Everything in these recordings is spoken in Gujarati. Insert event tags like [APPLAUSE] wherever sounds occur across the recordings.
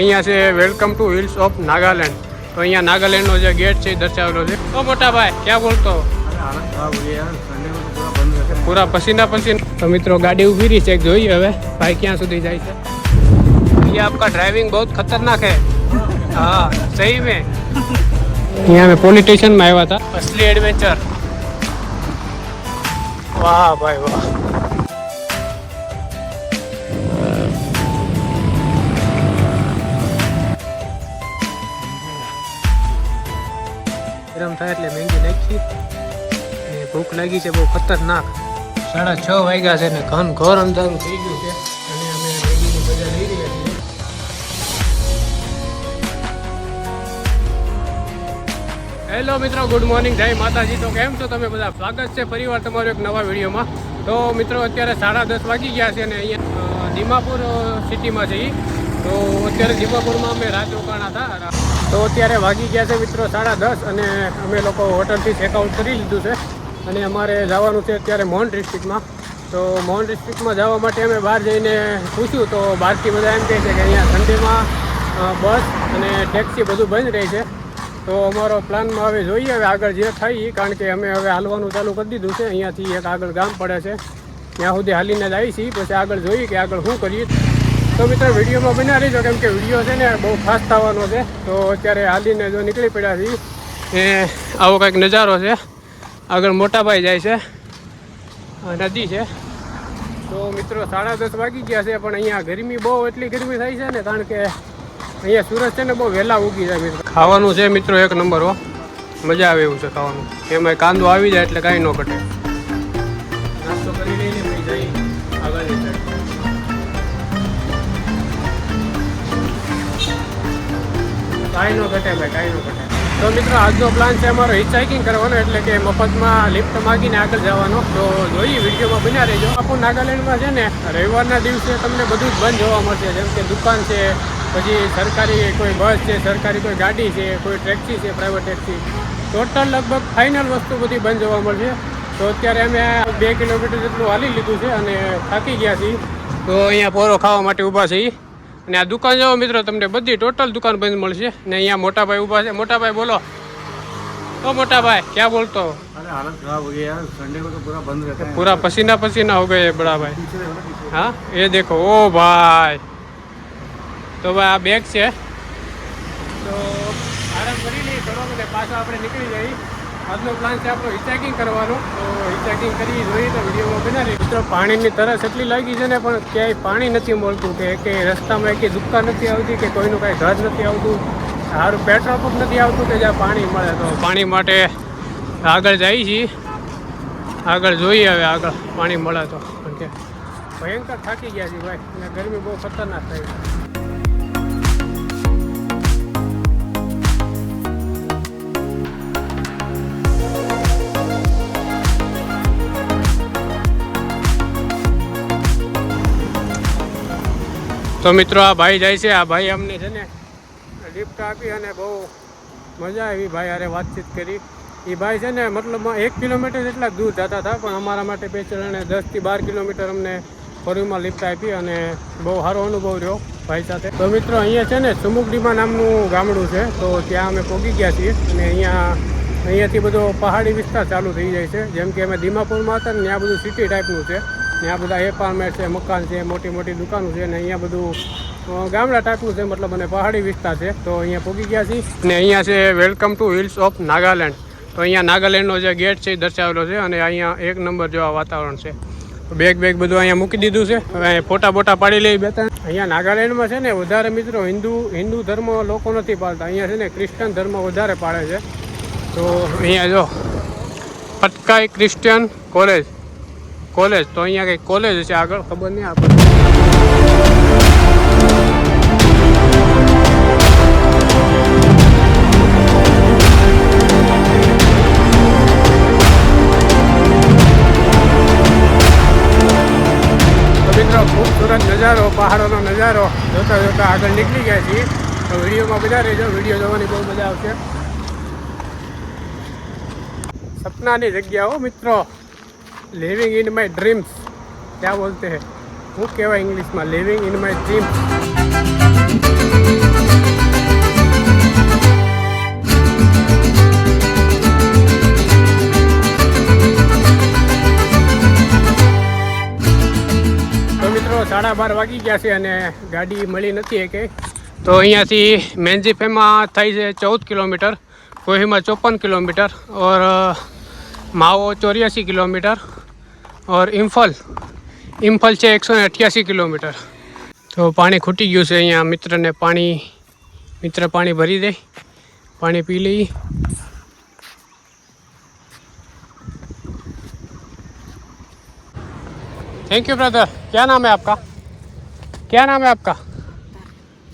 અહીંયા છે welcome to hills of Nagaland તો અહીંયા નાગાલેન્ડનો જે ગેટ છે એ દર્શાવેલો છે તો મોટા ભાઈ ક્યાં બોલતો પૂરા પસીના પસીના તો મિત્રો ગાડી ઊભી રહી છે જોઈએ હવે ભાઈ ક્યાં સુધી જાય છે ये आपका ड्राइविंग बहुत खतरनाक है हाँ सही में यहाँ में पोलीस स्टेशन में આવ્યા હતા असली एडवेंचर વાહ ભાઈ વાહ થાય એટલે મેગી નાખી. અને ભૂખ લાગી છે, બહુ ખતરનાક. સાડા છ વાગ્યા છે ને ઘન ઘર અંધારું થઈ ગયું છે. અને અમે મેગીની મજા લઈ રહ્યા છીએ. હેલો મિત્રો ગુડ મોર્નિંગ જય માતાજી. તો કેમ છો તમે બધા? સ્વાગત છે ફરીવાર તમારો એક નવા વિડીયોમાં. તો મિત્રો, અત્યારે સાડા દસ વાગી ગયા છે અને અહીંયા દીમાપુર સિટીમાં જઈએ તો અત્યારે દીમાપુરમાં અમે રાત રોકાણા હતા. તો અત્યારે વાગી ગયા છે મિત્રો સાડા દસ અને અમે લોકો હોટલથી ચેકઆઉટ કરી લીધું છે. અને અમારે જવાનું છે અત્યારે મોહન ડિસ્ટ્રિક્ટમાં તો મોહન ડિસ્ટ્રિક્ટમાં જવા માટે અમે બહાર જઈને પૂછ્યું તો બહારથી બધા એમ કહે છે કે અહીંયા ઠંડીમાં બસ અને ટેક્સી બધું બંધ રહે છે. તો અમારો પ્લાનમાં હવે જોઈએ હવે આગળ જે થાય કારણ કે અમે હવે હાલવાનું ચાલુ કરી દીધું છે. અહીંયાથી એક આગળ ગામ પડે છે. ત્યાં સુધી હાલીને જ આવી છીએ પછી આગળ જોઈએ કે આગળ શું કરીએ. તો મિત્રો, વિડીયોમાં બના રહીજો. કેમ કે વીડિયો છે ને બહુ ફાસ્ટ થવાનો છે. તો અત્યારે હાલીને જો નીકળી પડ્યા છીએ. એ આવો કંઈક નજારો છે. આગળ મોટાભાઈ જાય છે. નદી છે. તો મિત્રો, સાડા દસ વાગી ગયા છે, પણ અહીંયા ગરમી બહુ એટલી ગરમી થાય છે ને, કારણ કે અહીંયા સુરત છે ને બહુ વહેલા ઉગી જાય મિત્રો. ખાવાનું છે મિત્રો એક નંબર, હો. મજા આવે એવું છે ખાવાનું. એમાં કાંદો આવી જાય એટલે કાંઈ ન ઘટે. નાસ્તો કરી કાંઈ ન ઘટે ભાઈ, કાંઈ ઘટે. તો મિત્રો, આજનો પ્લાન છે અમારો હિચાઇકિંગ કરવાનો, એટલે કે મફતમાં લિફ્ટ માગીને આગળ જવાનો. તો જોઈએ, વિડીયોમાં બન્યા રહેજો. આપણું નાગાલેન્ડમાં છે ને, રવિવારના દિવસે તમને બધું જ બંધ જોવા મળશે. જેમ કે દુકાન છે, પછી સરકારી કોઈ બસ છે, સરકારી કોઈ ગાડી છે, કોઈ ટેક્સી છે પ્રાઇવેટ ટેક્સી ટોટલ લગભગ ફાઇનલ વસ્તુ બધી બંધ જોવા મળશે. તો અત્યારે અમે બે કિલોમીટર જેટલું હાલી લીધું છે અને થાકી ગયા છીએ. તો અહીંયા પોરો ખાવા માટે ઊભા છીએ. અને આ દુકાન જાઓ મિત્રો તમને બધી ટોટલ દુકાન બંધ મળશે. ને અહીંયા મોટાભાઈ ઊભા છે. મોટાભાઈ બોલો. તો મોટાભાઈ ક્યાં બોલતો? પૂરા પસીના પસીના હો ગયે બડા હા એ દેખો. ઓ ભાઈ. તો ભાઈ આ બેગ છે. તો આરામ કરી લઈએ. પાછા આપણે નીકળી જઈએ. આજનો પ્લાન છે આપણો હિચાકિંગ કરવાનો. તો હિચાકિંગ કરી જોઈએ તો વિડીયોમાં બનાવી મિત્રો, પાણીની તરસ એટલી લાગી છે ને, પણ ક્યાંય પાણી નથી મળતું કે કે રસ્તામાં એકે દુકાન નથી આવતી કે કોઈનું કાંઈ ઘર નથી આવતું. સારું પેટ્રોલ પંપ નથી આવતું કે જ્યાં પાણી મળે. તો પાણી માટે આગળ જઈએ છીએ. આગળ જોઈએ હવે આગળ પાણી મળે તો. કે ભયંકર થાકી ગયા છે ભાઈ. અને ગરમી બહુ ખતરનાક થઈ તો મિત્રો આ ભાઈ જાય છે, આ ભાઈ અમને છે ને લિફ્ટ આપી અને બહુ મજા આવી ભાઈ અરે વાતચીત કરી. એ ભાઈ છે ને મતલબ એક કિલોમીટર જેટલા દૂર જતા હતા, પણ અમારા માટે બે ચરણે દસથી બાર કિલોમીટર અમને ફરીમાં લિફ્ટ આપી અને બહુ સારો અનુભવ રહ્યો ભાઈ સાથે. તો મિત્રો અહીંયા છે ને સુમુકડીમાં નામનું ગામડું છે, તો ત્યાં અમે પહોંચી ગયા છીએ અને અહીંયા અહીંયાથી બધો પહાડી વિસ્તાર ચાલુ થઈ જાય છે. જેમ કે અમે દીમાપુરમાં હતા ને ત્યાં બધું સિટી ટાઈપનું છે. ત્યાં બધા એપાર્ટમેન્ટ છે, મકાન છે, મોટી મોટી દુકાનો છે ને અહીંયા બધું ગામડા ટાઈપનું છે, મતલબ અને પહાડી વિસ્તાર છે. તો અહીંયા પૂગી ગયા છીએ અને અહીંયા છે welcome to hills of Nagaland તો અહીંયા નાગાલેન્ડનો જે ગેટ છે એ દર્શાવેલો છે અને અહીંયા એક નંબર જેવા વાતાવરણ છે. બેગ બેગ બધું અહીંયા મૂકી દીધું છે. ફોટા બોટા પાડી લઈ બે ત્રણ. અહીંયા નાગાલેન્ડમાં છે ને વધારે મિત્રો હિન્દુ હિન્દુ ધર્મ લોકો નથી પાડતા. અહીંયા છે ને ક્રિશ્ચન ધર્મ વધારે પાડે છે. તો અહીંયા જો, પટકાઈ ક્રિશ્ચિયન કોલેજ કોલેજ તો અહીંયા કંઈક કોલેજ છે આગળ ખબર નહીં આપણે તો મિત્રો ખૂબસૂરત નજારો પહાડોનો નજારો જોતા જોતા આગળ નીકળી ગયા છીએ તો વિડીયોમાં બધા રહેજો વીડિયો જોવાની બહુ મજા આવશે સપનાની જગ્યાઓ મિત્રો લિવિંગ ઇન માય ડ્રીમ્સ ક્યાં બોલતે હે હું કહેવાય ઇંગ્લિશમાં લિવિંગ ઇન માય ડ્રીમ તો સાડા બાર વાગી ગયા છે અને ગાડી મળી નથી એ કે તો અહીંયાથી મેન્જીફેમાં થઈ છે ચૌદ કિલોમીટર કોહીમાં ચોપન કિલોમીટર ઓર માવો ચોર્યાસી કિલોમીટર ઓર ઇમ્ફલ ઇમ્ફલ છે એકસો ને અઠ્યાસી કિલોમીટર તો પાણી ખૂટી ગયું છે અહીંયા મિત્રને પાણી મિત્ર પાણી ભરી દે પાણી પી લઈએ थैंक यू ब्रदर क्या नाम है आपका क्या नाम है आपका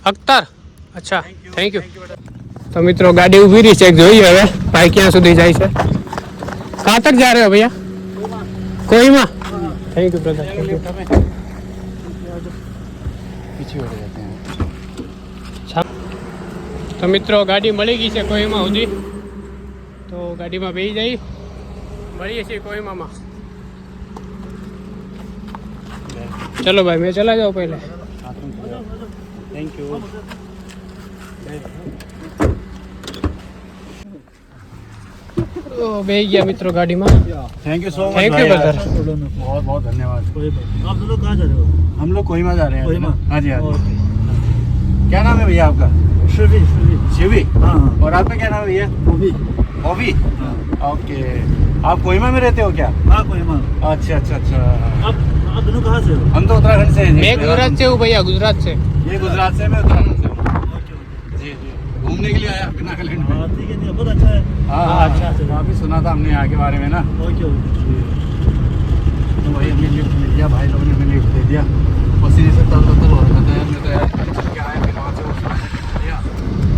અખ્તર અચ્છા થેન્ક યુ તો મિત્રો ગાડી ઊભી રહી છે એક જોઈએ હવે ભાઈ ક્યાં સુધી જાય છે कहाँ तक जा रहे हो કોઈમાં? થેન્ક યુ બ્રધર તો મિત્રો ગાડી મળી ગઈ છે કોઈમાં સુધી? તો ગાડીમાં બેસી જઈ. મળીએ છીએ કોઈમાં ચલો ભાઈ મેં ચલા જાઉં પહેલાં. થેન્ક યુ तो गया मित्रों गाड़ी में thank you so much thank you brother बहुत बहुत धन्यवाद। आप लोग कहाँ जा रहे हो? हम लोग कोहिमा जा रहे हैं। हाँ जी हाँ क्या नाम है भैया आपका? शिवी शिवी। हाँ, हाँ। और आपका क्या नाम है भैया? ओवी। हाँ। ओके। आप कोहिमा में रहते हो क्या? हाँ कोहिमा। अच्छा अच्छा अच्छा। आप आप कहाँ से हो? हम तो उत्तराखंड से हैं मैं गुजरात से हूँ भैया गुजरात से। ये गुजरात से मैं उत्तराखंड से हूँ। जी जी। घूमने के लिए आया? नागालैंड में हाँ ठीक है ठीक है बहुत अच्छा है। हाँ हाँ, हाँ अच्छा। अच्छा काफ़ी सुना था हमने यहाँ के बारे में ना। ओके ओके तो वही हमें लिफ्ट मिल गया भाई लोगों ने हमें लिफ्ट दे दिया। और सीधे से तल तल हो रहा था मैं तो यार चल के आया फिर वहाँ से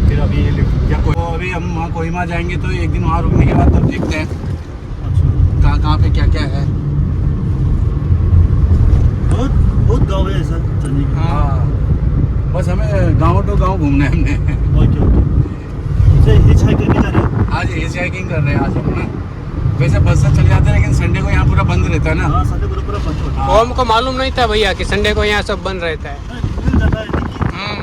फिर अभी ये लिफ्ट दिया तो अभी हम वहाँ कोहिमा जाएँगे तो एक दिन वहाँ रुकने के बाद तब देखते हैं। अच्छा। कहाँ कहाँ पे क्या क्या है। बहुत बहुत गाँव है सर हाँ। बस हमें गाँव टू गाँव घूमना है हमने ओके ओके इसे हिच हाइक करके जा रहे हो आज हिच हाइकिंग कर रहे हैं आज हम ना वैसे बस से चले जाते हैं लेकिन संडे को यहाँ पूरा बंद रहता है ना हाँ संडे को तो पूरा बंद होता वो हमको मालूम नहीं था भैया कि संडे को यहाँ सब बंद रहता है है मिल जाता है लेकिन हम्म,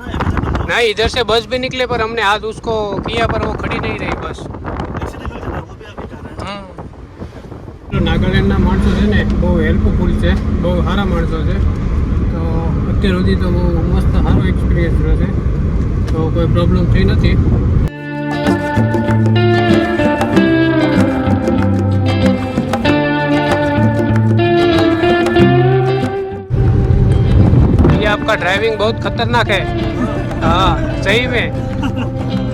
हाँ, available हो। नहीं इधर से बस भी निकले पर हमने आज उसको किया पर वो खड़ी नहीं रही बस एक्सीडेंट मिल जाता है वो भी अभी जा रहा है નાગાલેન્ડના માણસો છે ને બહુ હેલ્પફુલ છે બહુ સારા માણસો છે તો અત્યાર સુધી તો બહુ મસ્ત સારો એક્સપિરિયન્સ રહ્યો છે તો કોઈ પ્રોબ્લેમ થઈ નથી ये आपका ड्राइविंग बहुत खतरनाक है हाँ सही में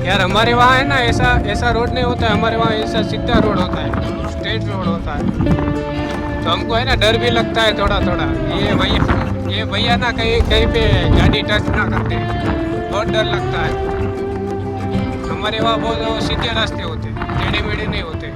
यार हमारे वहाँ है ना ऐसा ऐसा रोड नहीं होता है हमारे वहाँ ऐसा सीधा रोड होता है स्ट्रेट रोड होता है तो हमको है ना डर भी लगता है थोड़ा थोड़ा ये भैया ये भैया ना कहीं कहीं पे गाड़ी टच ना करते बहुत डर लगता है। हमारे वहाँ बहुत सीधे रास्ते होते टेढ़े मेढ़े नहीं होते।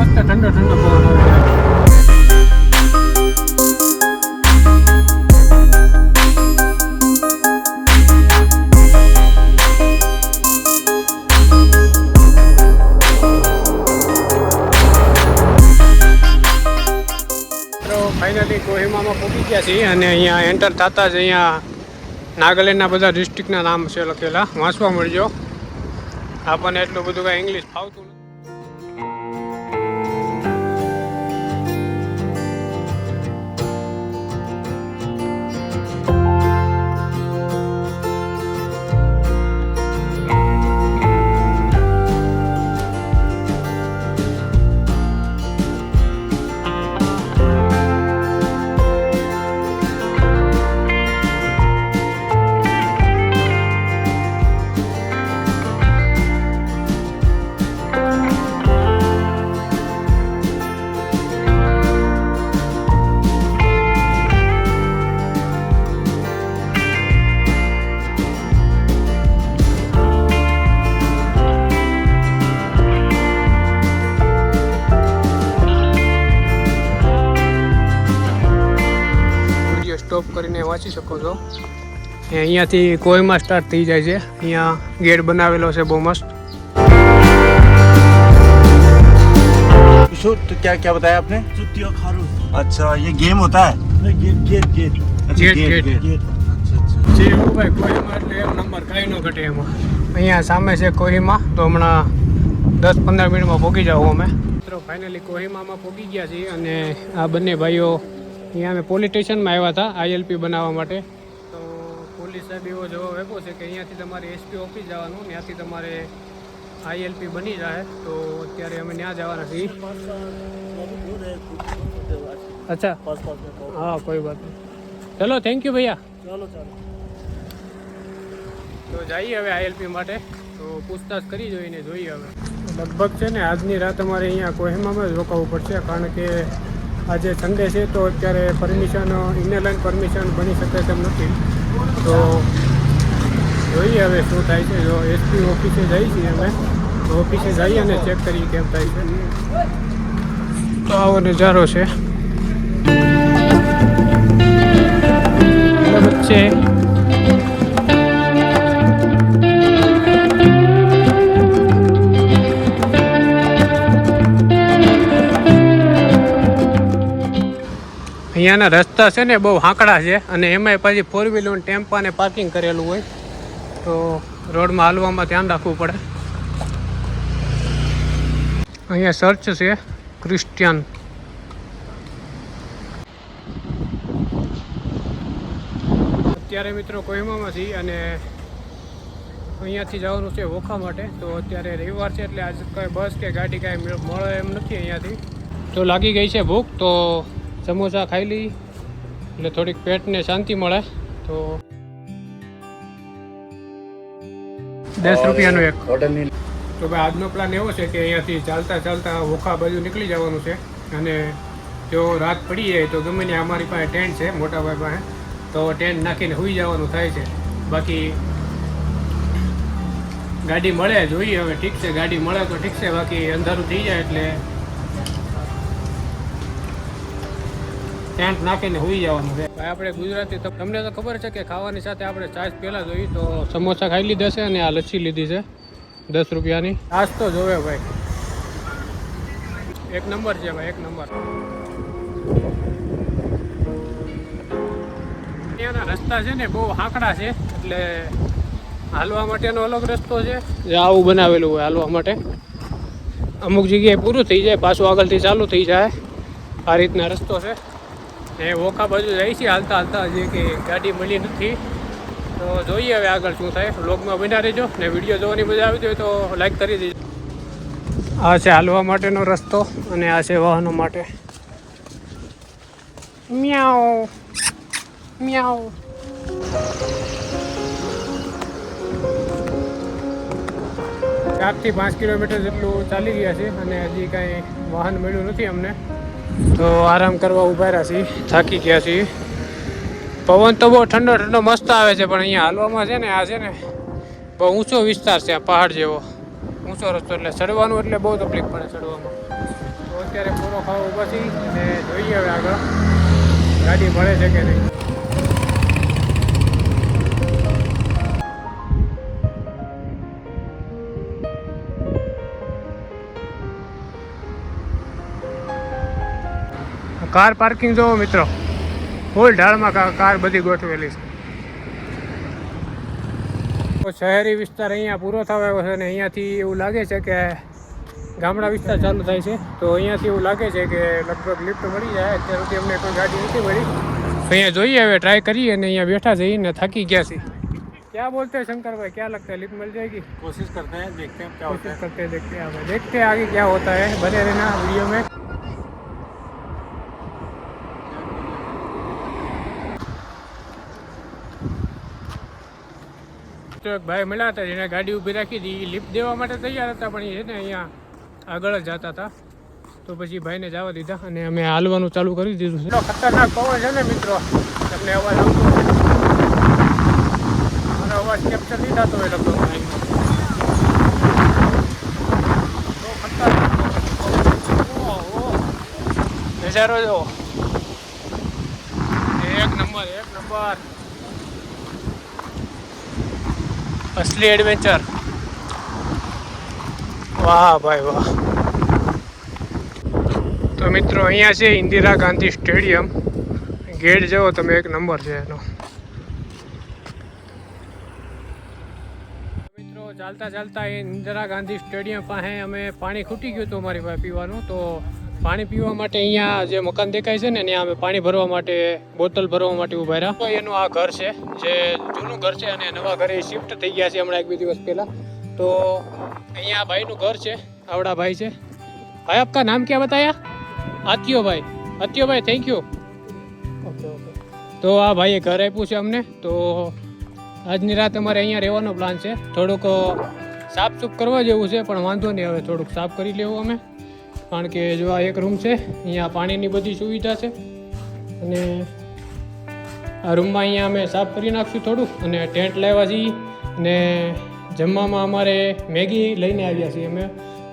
મસ્ત ઠંડો ઠંડો પવન ફાઇનલી કોહિમામાં પહોંચી ગયા છીએ અને અહીંયા એન્ટર થતા જ અહીંયા નાગાલેન્ડના બધા ડિસ્ટ્રિક્ટના નામ છે લખેલા. વાંચવા મળજો. આપણને એટલું બધું કાંઈ ઇંગ્લિશ ફાવતું નથી. એ અહીંયાથી કોઈમાં સ્ટાર્ટ થઈ જાય છે અહીંયા ગેટ બનાવેલો છે બહુ મસ્ત शो तो क्या क्या बताया आपने चुत्तियो खारू अच्छा ये गेम होता है नहीं गेट गेट गेट अच्छा गेट, गेट। गेट अच्छा अच्छा જે ભાઈ કોહિમા એટલે એક નંબર કાંઈ ન ઘટે એમાં અહીંયા સામે છે કોહિમા તો હમણાં દસ પંદર મિનિટમાં પહોંચી જાઉં અમે મિત્રો ફાઇનલી કોહિમામાં પહોંચી ગયા છીએ અને આ બંને ભાઈઓ અહીંયા અમે પોલીસ સ્ટેશનમાં આવ્યા હતા આઈએલપી બનાવવા માટે તો પોલીસ સાહેબ એવો જવાબ આપ્યો છે કે અહીંયાથી તમારે એસપી ઓફિસ જવાનું ત્યાંથી તમારે આઈએલપી બની જાય તો અત્યારે અમે ત્યાં જવાના છીએ. અચ્છા. હા કોઈ વાત નહીં. ચલો થેન્ક યુ ભૈયા. ચાલો ચાલો. તો જઈએ હવે આઈએલપી માટે. તો પૂછતાછ કરી જોઈને જોઈએ હવે. લગભગ છે ને આજની રાત અમારે અહીંયા કોહિમામાં જ રોકાવવું પડશે કારણ કે આજે સન્ડે છે તો અત્યારે પરમિશન ઇનર લાઇન પરમિશન બની શકે તેમ નથી. તો જોઈએ હવે શું થાય છે. જો એસપી ઓફિસે જઈએ છીએ અમે, તો ઓફિસે જઈએ અને ચેક કરીએ કેમ થાય છે. તો આવો નજારો છે. વચ્ચે અહીંયાના રસ્તા છે ને બહુ હાંકડા છે અને એમાંય પછી ફોર વ્હીલર ટેમ્પાને પાર્કિંગ કરેલું હોય તો રોડમાં હાલવામાં ધ્યાન રાખવું પડે. અહીંયા ચર્ચ છે ક્રિસ્ટિયન અત્યારે મિત્રો કોહિમામાં છીએ અને અહીંયાથી જવાનું છે ઓખા માટે. તો અત્યારે રવિવાર છે એટલે આજે કંઈ બસ કે ગાડી કાંઈ મળે એમ નથી અહીંયાથી. તો લાગી ગઈ છે ભૂખ, તો સમોસા ખાઈ લઈ એટલે થોડીક પેટને શાંતિ મળે. તો દસ રૂપિયાનું એક. તો ભાઈ આજનો પ્લાન એવો છે કે અહીંયાથી ચાલતા ચાલતા ઓખા બાજુ નીકળી જવાનું છે. અને જો રાત પડી જાય તો ગમે ને અમારી પાસે ટેન્ટ છે, મોટા મોટાભાઈ પાસે. તો ટેન્ટ નાખીને હોઈ જવાનું થાય છે. બાકી ગાડી મળે, જોઈએ હવે ઠીક છે, ગાડી મળે તો ઠીક છે. બાકી અંધારું થઈ જાય એટલે ટેન્ટ નાખીને સુઈ જવાનું છે. ભાઈ આપણે ગુજરાતી તમને તો ખબર છે કે ખાવાની સાથે આપણે ચાસ પહેલાં જોઈ તો સમોસા ખાઈ લીધા છે અને આ લચ્છી લીધી છે દસ રૂપિયાની. ચાસ તો જોવે ભાઈ. એક નંબર છે ભાઈ એક નંબર. ત્યાંના રસ્તા છે ને બહુ હાંકડા છે એટલે હાલવા માટેનો અલગ રસ્તો છે. જે આવું બનાવેલું હોય હાલવા માટે. અમુક જગ્યાએ પૂરું થઈ જાય પાછું આગળથી ચાલુ થઈ જાય. આ રીતના રસ્તો છે. ને ઓખા બાજુ જાય છે, હાલતા હાલતા હજી કે ગાડી મળી નથી. તો જોઈએ હવે આગળ શું થાય. બ્લોગમાં બન્યા રહેજો ને વીડિયો જોવાની મજા આવી જોઈએ તો લાઈક કરી દેજો. આ છે હાલવા માટેનો રસ્તો અને આ છે વાહનો માટે. મ્યાઓ મ્યાઓ ચારથી પાંચ કિલોમીટર જેટલું ચાલી ગયા છે અને હજી કાંઈ વાહન મળ્યું નથી અમને. તો આરામ કરવા ઊભા રહ્યા છીએ, થાકી ગયા છીએ. પવન તો બહુ ઠંડો ઠંડો મસ્ત આવે છે, પણ અહીંયા હાલવામાં છે ને, આ છે ને, બહુ ઊંચો વિસ્તાર છે, આ પહાડ જેવો. ઊંચો રસ્તો એટલે ચડવાનું એટલે બહુ તકલીફ પડે ચડવામાં. તો અત્યારે પૂરો ખાવા ઊભા છીએ અને જોઈએ હવે આગળ. ગાડી મળે છે કે નહીં? કાર પાર્કિંગ જોવો મિત્રો ફૂલ ઢાળમાં કા- કાર બધી ગોઠવેલી છે તો શહેરી વિસ્તાર અહીંયા પૂરો થવા આવ્યો છે અને અહીંયાથી એવું લાગે છે કે ગામડા વિસ્તાર ચાલુ થાય છે તો અહીંયાથી એવું લાગે છે કે લગભગ લિફ્ટ મળી જાય અત્યાર સુધી અમને કોઈ ગાડી નથી મળી તો અહીંયા જોઈએ હવે ટ્રાય કરીએ અને અહીંયા બેઠા જઈને થાકી ગયા છીએ क्या बोलते हैं शंकर भाई क्या लगता है लिफ्ट मिल जाएगी कोशिश करते हैं देखते हैं क्या होता कोशिश करते हैं देखते हैं आगे देखते हैं आगे क्या होता है बने रहना वीडियो में તો એક ભાઈ મળ્યા હતા એને ગાડી ઊભી રાખી હતી લિફ્ટ દેવા માટે તૈયાર હતા, પણ એ છે ને અહીંયા આગળ જ જતા હતા. તો પછી ભાઈને જવા દીધા અને અમે હાલવાનું ચાલુ કરી દીધું છે. ખતરનાક પવન છે ને મિત્રો? તમને અવાજ આવતો મારો અવાજ કેપ્ચર નહીં થતો હોય લગભગ નજારો જો એક નંબર એક નંબર નંબર અસલી એડવેન્ચર વાહ ભાઈ વાહ. તો મિત્રો, અહીંયા છે ઇન્દિરા ગાંધી સ્ટેડિયમ. ગેટ જવો તમે, એક નંબર છે એનો. મિત્રો, ચાલતા ચાલતા ઇન્દિરા ગાંધી સ્ટેડિયમ પાસે અમે પાણી ખૂટી ગયું હતું અમારી પાસે પીવાનું, તો પાણી પીવા માટે અહીંયા જે મકાન દેખાય છે ને ત્યાં અમે પાણી ભરવા માટે બોટલ ભરવા માટે ઊભા રહ્યા. એનું આ ઘર છે જે જૂનું ઘર છે અને નવા ઘરે શિફ્ટ થઈ ગયા છે હમણાં એક બે દિવસ પહેલા. તો અહીંયા ભાઈનું ઘર છે આવડા ભાઈ છે. ભાઈ આપકા નામ ક્યાં બતાયા? આત્યો ભાઈ આત્યો ભાઈ થેન્ક યુ ઓકે ઓકે તો આ ભાઈએ ઘર આપ્યું છે અમને. તો આજની રાત અમારે અહીંયા રહેવાનો પ્લાન છે. થોડુંક સાફ સૂફ કરવા જેવું છે પણ વાંધો નહીં હવે થોડુંક સાફ કરી લેવું અમે. કારણ કે જો આ એક રૂમ છે, અહીંયા પાણીની બધી સુવિધા છે. અને આ રૂમમાં અહીંયા અમે સાફ કરી નાખશું થોડુંક અને ટેન્ટ લાવ્યા છીએ અને જમવામાં અમારે મેગી લઈને આવ્યા છીએ અમે.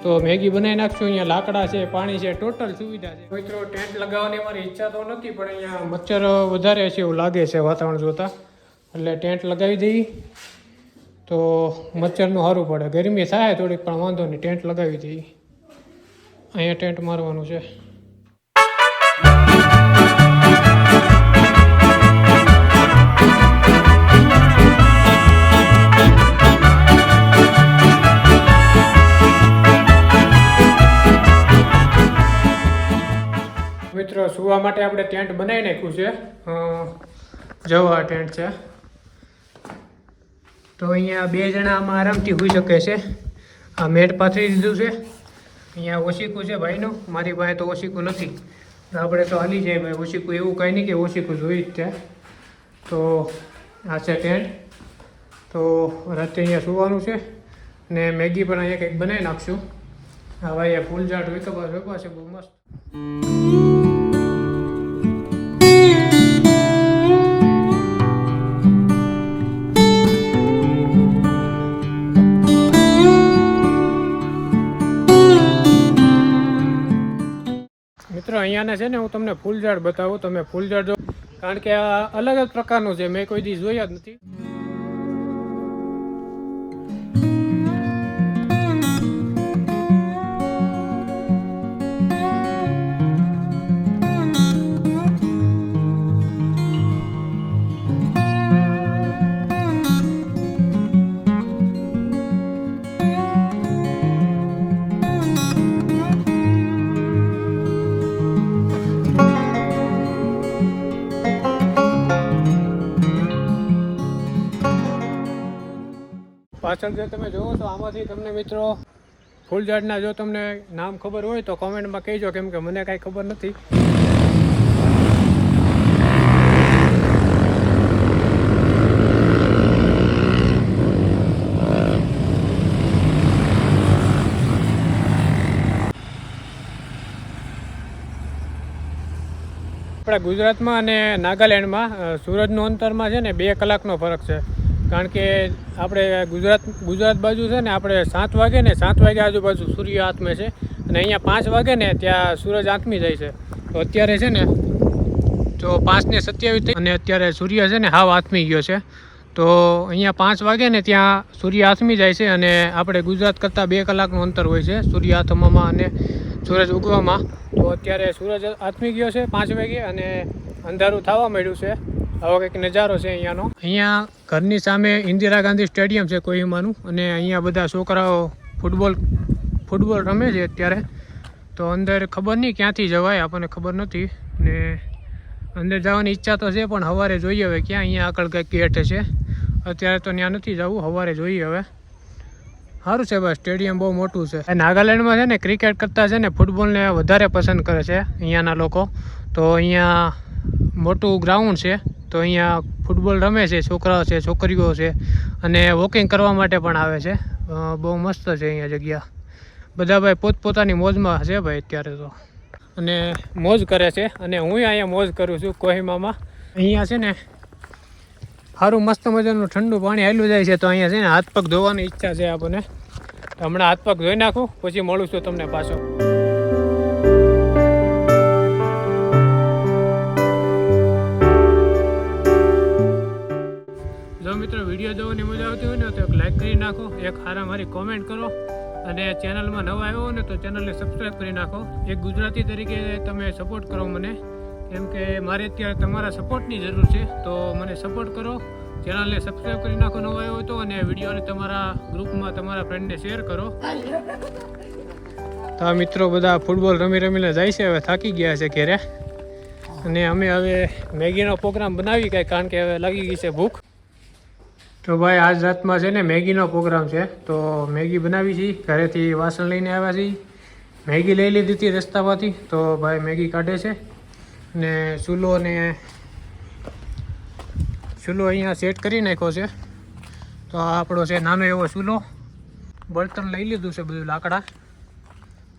તો મેગી બનાવી નાખશું, અહીંયા લાકડા છે, પાણી છે ટોટલ સુવિધા છે. મિત્રો, ટેન્ટ લગાવવાની અમારી ઈચ્છા તો નથી, પણ અહીંયા મચ્છર વધારે છે એવું લાગે છે વાતાવરણ જોતા. એટલે ટેન્ટ લગાવી દઈએ. તો મચ્છરનું સારું પડે. ગરમી થાય થોડીક, પણ વાંધો નહીં, ટેન્ટ લગાવી દઈએ. અહીંયા ટેન્ટ મારવાનું છે. મિત્રો, સુવા માટે આપણે ટેન્ટ બનાવી નાખ્યું છે. જવા ટેન્ટ છે. તો અહીંયા બે જણા આમાં આરામથી હોઈ શકે છે. આ મેટ પાથરી દીધું છે. અહીંયા ઓશીકું છે ભાઈનું, મારી પાસે તો ઓશીકું નથી. તો આપણે તો હાલી જાય ભાઈ, ઓશીકું એવું કંઈ નહીં કે ઓશીકું જોઈ જ તો આ છે ટેન્ટ તો રાતે અહીંયા સુવાનું છે ને મેગી પણ અહીંયા કંઈક બનાવી નાખશું. હા ભાઈ આ ફૂલ ઝાડ વેકવા વેપા છે, બહુ મસ્ત. અહીંયાના છે ને, હું તમને ફૂલઝાડ બતાવું, તમે ફૂલઝાડ જો કારણ કે આ અલગ જ પ્રકારનું છે, મેં કોઈ દી જોયા જ નથી. પાછળ જે તમે જોવો છો, આમાંથી તમને મિત્રો ફૂલઝાડના જો તમને નામ ખબર હોય તો કોમેન્ટમાં કહેજો, કેમ કે મને કાંઈ ખબર નથી. આપણા ગુજરાતમાં અને નાગાલેન્ડમાં સૂરજનું અંતરમાં છે ને બે કલાકનો ફરક છે. કારણ કે આપણે ગુજરાત ગુજરાત બાજુ છે ને આપણે સાત વાગે ને સાત વાગે આજુબાજુ સૂર્ય આત્મે છે. અને અહીંયા પાંચ વાગે ને ત્યાં સૂરજ આત્મી જાય છે. તો અત્યારે છે ને તો પાંચને સત્યાવીસ થઈ અને અત્યારે સૂર્ય છે ને હાવ આત્મી ગયો છે. તો અહીંયા પાંચ વાગે ને ત્યાં સૂર્ય આથમી જાય છે અને આપણે ગુજરાત કરતાં બે કલાકનું અંતર હોય છે સૂર્ય આથમવામાં અને સૂરજ ઉગવામાં. તો અત્યારે સૂરજ આથમી ગયો છે પાંચ વાગે અને અંધારું થવા માંડ્યું છે. આવો કંઈક નજારો છે અહીંયાનો. અહીંયા ઘરની સામે ઇન્દિરા ગાંધી સ્ટેડિયમ છે કોહિમાનું અને અહીંયા બધા છોકરાઓ ફૂટબોલ ફૂટબોલ રમે છે અત્યારે. તો અંદર ખબર નહીં ક્યાંથી જવાય, આપણને ખબર નથી. ને અંદર જવાની ઈચ્છા તો છે, પણ સવારે જોઈએ હવે ક્યાં અહીંયા આગળ કંઈક ગેટ છે. અત્યારે તો ત્યાં નથી જવું સવારે જોઈએ હવે. સારું છે બસ, સ્ટેડિયમ બહુ મોટું છે. નાગાલેન્ડમાં છે ને ક્રિકેટ કરતાં છે ને ફૂટબોલને વધારે પસંદ કરે છે અહીંયાના લોકો. તો અહીંયા મોટું ગ્રાઉન્ડ છે. તો અહીંયા ફૂટબોલ રમે છે, છોકરાઓ છે, છોકરીઓ છે અને વોકિંગ કરવા માટે પણ આવે છે. બહુ મસ્ત છે અહીંયા જગ્યા. બધા ભાઈ પોતપોતાની મોજમાં છે ભાઈ અત્યારે તો. અને મોજ કરે છે અને હું અહીંયા મોજ કરું છું કોહિમામાં અહીંયા છે ને સારું મસ્ત મજાનું ઠંડુ પાણી હાલ્યું જાય છે, તો અહીંયા છે ને હાથ પગ ધોવાની ઈચ્છા છે આપણને. હમણાં હાથ પગ ધોઈ નાખું, પછી મળું છું તમને પાછો. નાખો. એક હારા મારી કોમેન્ટ કરો. અને ચેનલમાં નવા આવ્યો ને તો ચેનલને સબસ્ક્રાઈબ કરી નાખો. એક ગુજરાતી તરીકે તમે સપોર્ટ કરો મને. કેમ કે મારે અત્યારે તમારા સપોર્ટની જરૂર છે. તો મને સપોર્ટ કરો. ચેનલને સબસ્ક્રાઈબ કરી નાખો નવા આવ્યો તો અને વિડીયોને તમારા ગ્રુપમાં તમારા ફ્રેન્ડને શેર કરો. તો મિત્રો બધા ફૂટબોલ રમી રમીને જાય છે. હવે થાકી ગયા છે ઘેરે. અને અમે હવે મેગીનો પ્રોગ્રામ બનાવી કાંઈ, કારણ કે હવે લાગી ગઈ છે ભૂખ. તો ભાઈ, આજ રાતમાં છે ને મેગીનો પ્રોગ્રામ છે. તો મેગી બનાવી છે, ઘરેથી વાસણ લઈને આવ્યા છીએ. મેગી લઈ લીધી હતી રસ્તામાંથી. તો ભાઈ, મેગી કાઢે છે. ને ચૂલો ને ચૂલો અહીંયા સેટ કરી નાખ્યો છે. તો આ આપણો છે નાનો એવો ચૂલો. બળતણ લઈ લીધું છે બધું લાકડા.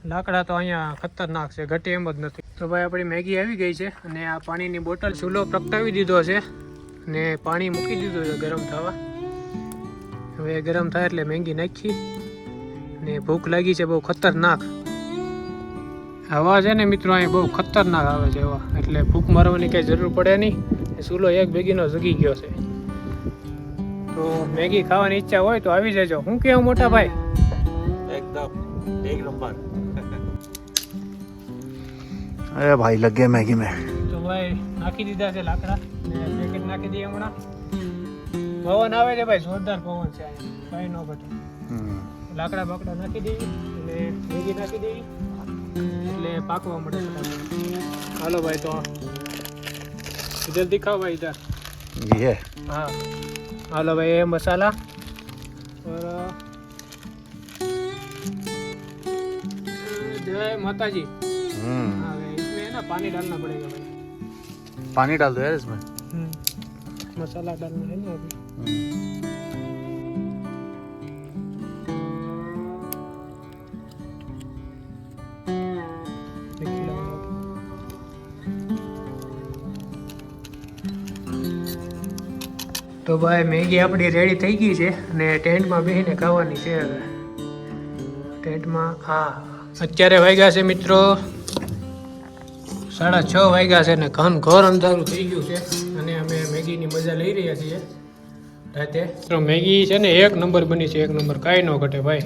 લાકડા તો અહીંયા ખતરનાક છે, ઘટે એમ જ નથી. તો ભાઈ, આપણી મેગી આવી ગઈ છે અને આ પાણીની બોટલ ચૂલો પ્રગટાવી દીધો છે. ને પાણી મૂકી દીધું છે ગરમ થવા. હવે ગરમ થાય એટલે મેંગી નાખી ને ભૂખ લાગી છે બહુ ખતરનાક. હવા છે ને મિત્રો અહીં બહુ ખતરનાક આવે છે હવા એટલે ભૂખ મારવાની કંઈ જરૂર પડે નહીં. ચૂલો એક ભેગીનો જગી ગયો છે. તો મેગી ખાવાની ઈચ્છા હોય તો આવી જજો. હું કેવું મોટા ભાઈ? એકદમ. એક નંબર. [LAUGHS] અરે ભાઈ લગે મેગી મેં. તો ભાઈ નાખી દીધા છે લાકડા. પેકેટ નાખી દઈએ હમણાં. પવન આવે છે ભાઈ જોરદાર પવન છે અહીંયા કઈ ન ઘટે લાકડા બાકડા નાખી દઈએ અને મેગી નાખી દઈએ એટલે પાકવા મળે ફટાફટ. હાલો ભાઈ તો ઇધર દિખાઓ ભાઈ ઇધર ये હા હાલો ભાઈ ये मसाला और जय माता जी हम्म हाँ इसमें है ना पानी डालना पड़ेगा भाई पानी डाल दो यार इसमें मसाला डालना है ना अभी देखिए लगा लगा। તો ભાઈ મેગી આપણી રેડી થઈ ગઈ છે અને ટેન્ટમાં બેસીને ખાવાની છે હવે ટેન્ટમાં હા અત્યારે વાગ્યા છે મિત્રો સાડા છ વાગ્યા છે ને ઘન ઘર અંધારું થઈ ગયું છે અને અમે મેગીની મજા લઈ રહ્યા છીએ. રાતે. મેગી છે ને એક નંબર બની છે એક નંબર. કાંઈ ન ઘટે ભાઈ.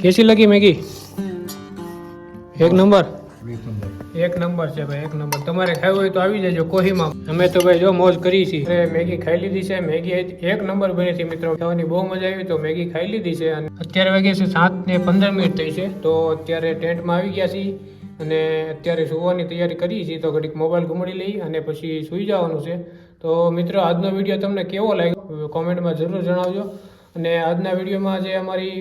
કેસી લગી મેગી? એક નંબર? એક નંબર છે ભાઈ એક નંબર. તમારે ખાવું હોય તો આવી જજો કોહીમાં. અમે તો ભાઈ જો મોજ કરી છે મેગી ખાઈ લીધી છે મેગી એક નંબર બની છે મિત્રો. ખાવાની બહુ મજા આવી તો મેગી ખાઈ લીધી છે. અને અત્યારે વાગે છે સાત ને પંદર મિનિટ થઈ છે. તો અત્યારે ટેન્ટમાં આવી ગયા છીએ. અને અત્યારે સુવાની તૈયારી કરી છીએ તો ઘડીક મોબાઈલ ઘુમાડી લઈ અને પછી સૂઈ જવાનું છે. તો મિત્રો, આજનો વીડિયો તમને કેવો લાગ્યો? કોમેન્ટમાં જરૂર જણાવજો. અને આજના વિડીયોમાં જે અમારી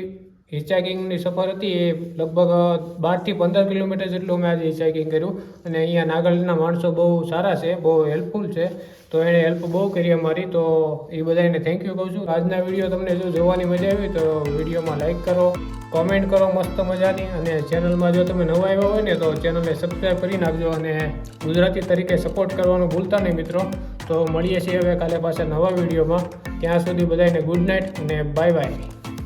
હિચાઇકિંગની સફર હતી, એ લગભગ બારથી પંદર કિલોમીટર જેટલું મેં આજે હિચાઇકિંગ કર્યું. અને અહીંયા નાગલના માણસો બહુ સારા છે, બહુ હેલ્પફુલ છે. તો એણે હેલ્પ બહુ કરી અમારી, તો એ બધાને થેન્ક યુ કહું છું. આજના વીડિયો તમને જો જોવાની મજા આવી, તો વિડીયોમાં લાઇક કરો કોમેન્ટ કરો મસ્ત મજાની. અને ચેનલમાં જો તમે નવા આવ્યા હોય ને, તો ચેનલને સબસ્ક્રાઈબ કરી નાખજો અને ગુજરાતી તરીકે સપોર્ટ કરવાનું ભૂલતા નહીં મિત્રો. તો મળીએ છીએ હવે કાલે પાછા નવા વિડીયોમાં ત્યાં સુધી બધાને ગુડ નાઇટ અને બાય બાય